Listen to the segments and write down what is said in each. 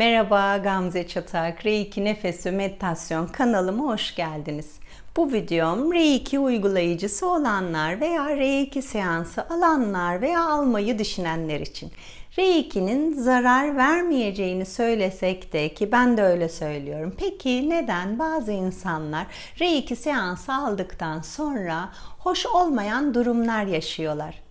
Merhaba Gamze Çatak, Reiki Nefes ve Meditasyon kanalıma hoş geldiniz. Bu videom Reiki uygulayıcısı olanlar veya Reiki seansı alanlar veya almayı düşünenler için. Reiki'nin zarar vermeyeceğini söylesek de ki ben de öyle söylüyorum. Peki neden bazı insanlar Reiki seansı aldıktan sonra hoş olmayan durumlar yaşıyorlar?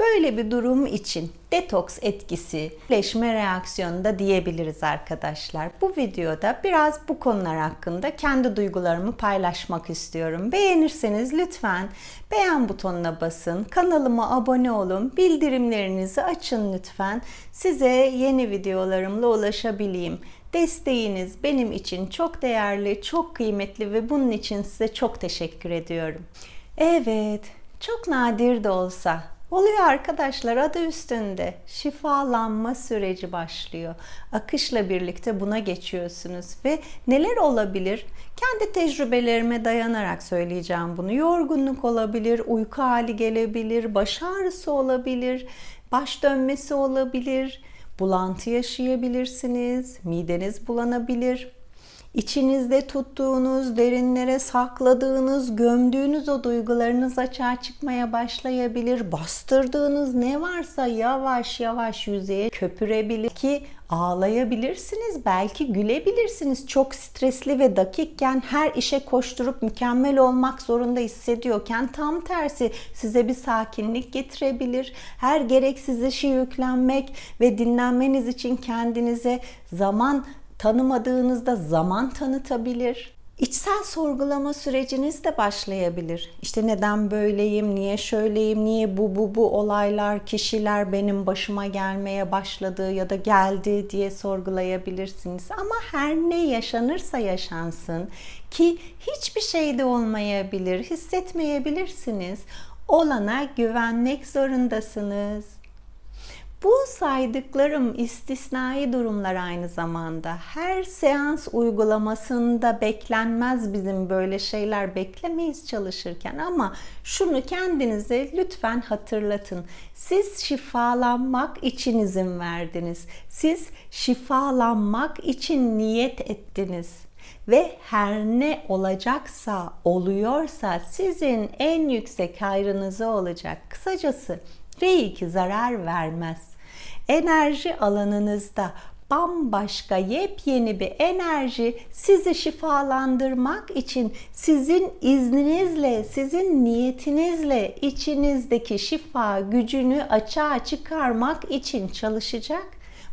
Böyle bir durum için detoks etkisi, leşme reaksiyonu da diyebiliriz arkadaşlar. Bu videoda biraz bu konular hakkında kendi duygularımı paylaşmak istiyorum. Beğenirseniz lütfen beğen butonuna basın, kanalıma abone olun, bildirimlerinizi açın lütfen. Size yeni videolarımla ulaşabileyim. Desteğiniz benim için çok değerli, çok kıymetli ve bunun için size çok teşekkür ediyorum. Evet, çok nadir de olsa Oluyor arkadaşlar adı üstünde. Şifalanma süreci başlıyor. Akışla birlikte buna geçiyorsunuz ve neler olabilir? Kendi tecrübelerime dayanarak söyleyeceğim bunu. Yorgunluk olabilir, uyku hali gelebilir, baş ağrısı olabilir, baş dönmesi olabilir, bulantı yaşayabilirsiniz, mideniz bulanabilir İçinizde tuttuğunuz, derinlere sakladığınız, gömdüğünüz o duygularınız açığa çıkmaya başlayabilir. Bastırdığınız ne varsa yavaş yavaş yüzeye köpürebilir ki ağlayabilirsiniz, belki gülebilirsiniz. Çok stresli ve dakikken her işe koşturup mükemmel olmak zorunda hissediyorken tam tersi size bir sakinlik getirebilir. Her gereksiz işi yüklenmek ve dinlenmeniz için kendinize zaman tanımadığınızda zaman tanıtabilir. İçsel sorgulama süreciniz de başlayabilir. İşte neden böyleyim, niye şöyleyim, niye bu bu bu olaylar, kişiler benim başıma gelmeye başladı ya da geldi diye sorgulayabilirsiniz. Ama her ne yaşanırsa yaşansın ki hiçbir şey de olmayabilir, hissetmeyebilirsiniz. Olana güvenmek zorundasınız. Bu saydıklarım istisnai durumlar aynı zamanda. Her seans uygulamasında beklenmez bizim böyle şeyler beklemeyiz çalışırken ama şunu kendinize lütfen hatırlatın. Siz şifalanmak için izin verdiniz. Siz şifalanmak için niyet ettiniz ve her ne olacaksa, oluyorsa sizin en yüksek hayrınıza olacak. Kısacası Reiki zarar vermez. Enerji alanınızda bambaşka yepyeni bir enerji sizi şifalandırmak için sizin izninizle, sizin niyetinizle içinizdeki şifa gücünü açığa çıkarmak için çalışacak.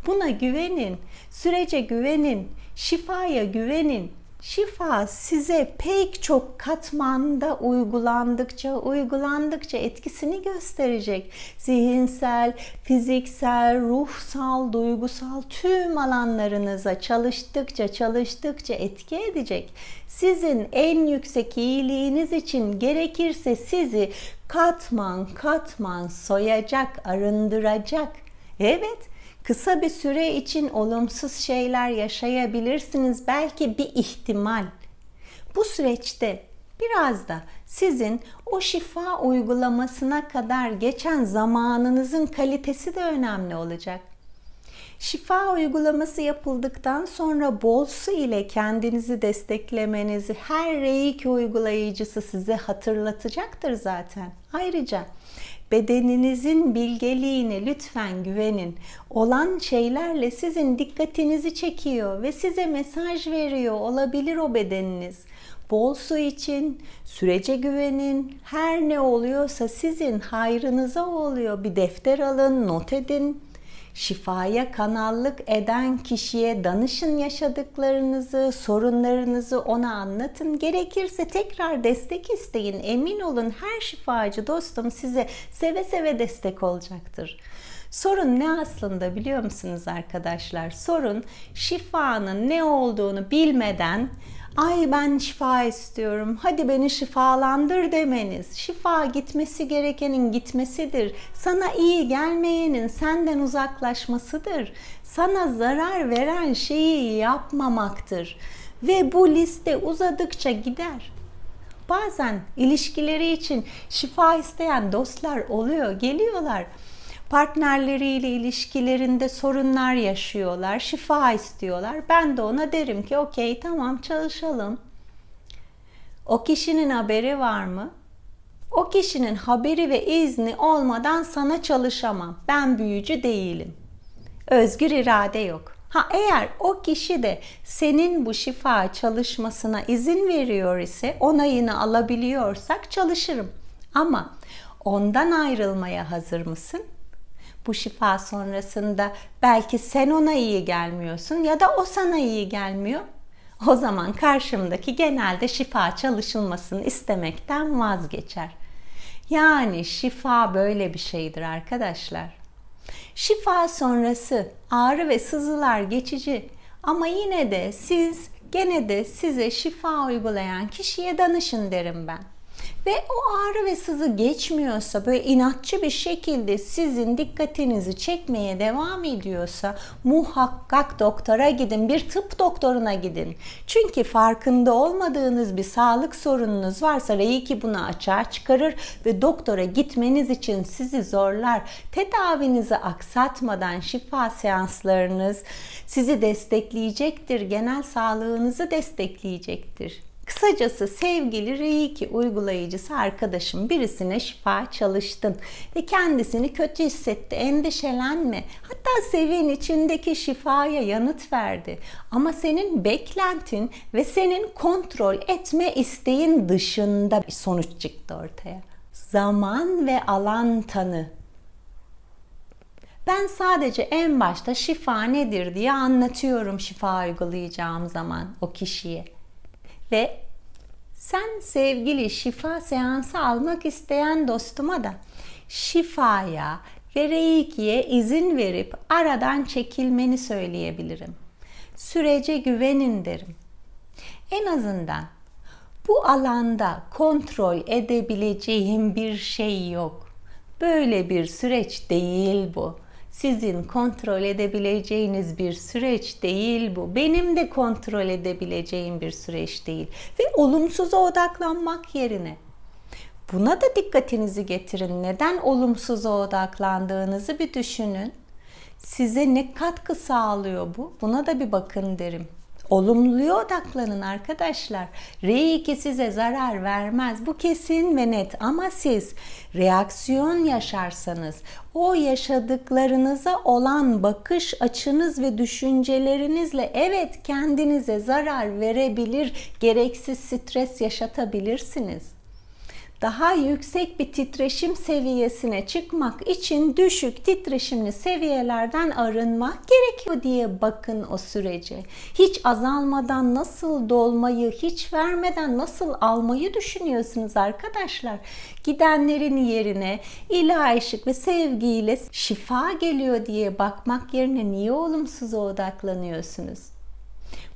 Buna güvenin, sürece güvenin, şifaya güvenin. Şifa size pek çok katmanda uygulandıkça, uygulandıkça etkisini gösterecek. Zihinsel, fiziksel, ruhsal, duygusal tüm alanlarınıza çalıştıkça, çalıştıkça etki edecek. Sizin en yüksek iyiliğiniz için gerekirse sizi katman katman soyacak, arındıracak. Evet, Kısa bir süre için olumsuz şeyler yaşayabilirsiniz. Belki bir ihtimal. Bu süreçte biraz da sizin o şifa uygulamasına kadar geçen zamanınızın kalitesi de önemli olacak. Şifa uygulaması yapıldıktan sonra bol su ile kendinizi desteklemenizi her reiki uygulayıcısı size hatırlatacaktır zaten. Ayrıca bedeninizin bilgeliğine lütfen güvenin. Olan şeylerle sizin dikkatinizi çekiyor ve size mesaj veriyor olabilir o bedeniniz. Bol su için, sürece güvenin. Her ne oluyorsa sizin hayrınıza oluyor. Bir defter alın, not edin şifaya kanallık eden kişiye danışın yaşadıklarınızı, sorunlarınızı ona anlatın. Gerekirse tekrar destek isteyin. Emin olun her şifacı dostum size seve seve destek olacaktır. Sorun ne aslında biliyor musunuz arkadaşlar? Sorun şifanın ne olduğunu bilmeden ay ben şifa istiyorum, hadi beni şifalandır demeniz. Şifa gitmesi gerekenin gitmesidir. Sana iyi gelmeyenin senden uzaklaşmasıdır. Sana zarar veren şeyi yapmamaktır. Ve bu liste uzadıkça gider. Bazen ilişkileri için şifa isteyen dostlar oluyor, geliyorlar. Partnerleriyle ilişkilerinde sorunlar yaşıyorlar, şifa istiyorlar. Ben de ona derim ki okey tamam çalışalım. O kişinin haberi var mı? O kişinin haberi ve izni olmadan sana çalışamam. Ben büyücü değilim. Özgür irade yok. Ha eğer o kişi de senin bu şifa çalışmasına izin veriyor ise onayını alabiliyorsak çalışırım. Ama ondan ayrılmaya hazır mısın? Bu şifa sonrasında belki sen ona iyi gelmiyorsun ya da o sana iyi gelmiyor. O zaman karşımdaki genelde şifa çalışılmasını istemekten vazgeçer. Yani şifa böyle bir şeydir arkadaşlar. Şifa sonrası ağrı ve sızılar geçici ama yine de siz gene de size şifa uygulayan kişiye danışın derim ben ve o ağrı ve sızı geçmiyorsa böyle inatçı bir şekilde sizin dikkatinizi çekmeye devam ediyorsa muhakkak doktora gidin bir tıp doktoruna gidin. Çünkü farkında olmadığınız bir sağlık sorununuz varsa Reiki bunu açığa çıkarır ve doktora gitmeniz için sizi zorlar. Tedavinizi aksatmadan şifa seanslarınız sizi destekleyecektir. Genel sağlığınızı destekleyecektir. Kısacası sevgili Reiki uygulayıcısı arkadaşım birisine şifa çalıştın ve kendisini kötü hissetti. Endişelenme. Hatta sevin içindeki şifaya yanıt verdi. Ama senin beklentin ve senin kontrol etme isteğin dışında bir sonuç çıktı ortaya. Zaman ve alan tanı. Ben sadece en başta şifa nedir diye anlatıyorum şifa uygulayacağım zaman o kişiye. Ve sen sevgili şifa seansı almak isteyen dostuma da şifaya ve reikiye izin verip aradan çekilmeni söyleyebilirim. Sürece güvenin derim. En azından bu alanda kontrol edebileceğim bir şey yok. Böyle bir süreç değil bu sizin kontrol edebileceğiniz bir süreç değil bu. Benim de kontrol edebileceğim bir süreç değil. Ve olumsuza odaklanmak yerine buna da dikkatinizi getirin. Neden olumsuza odaklandığınızı bir düşünün. Size ne katkı sağlıyor bu? Buna da bir bakın derim. Olumluya odaklanın arkadaşlar. R2 size zarar vermez. Bu kesin ve net ama siz reaksiyon yaşarsanız o yaşadıklarınıza olan bakış açınız ve düşüncelerinizle evet kendinize zarar verebilir, gereksiz stres yaşatabilirsiniz daha yüksek bir titreşim seviyesine çıkmak için düşük titreşimli seviyelerden arınmak gerekiyor diye bakın o sürece. Hiç azalmadan nasıl dolmayı, hiç vermeden nasıl almayı düşünüyorsunuz arkadaşlar? Gidenlerin yerine ilahi ışık ve sevgiyle şifa geliyor diye bakmak yerine niye olumsuza odaklanıyorsunuz?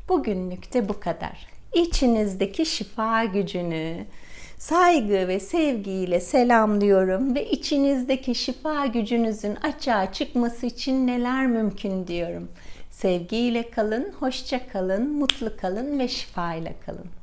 Bugünlük de bu kadar. İçinizdeki şifa gücünü, saygı ve sevgiyle selamlıyorum ve içinizdeki şifa gücünüzün açığa çıkması için neler mümkün diyorum. Sevgiyle kalın, hoşça kalın, mutlu kalın ve şifa ile kalın.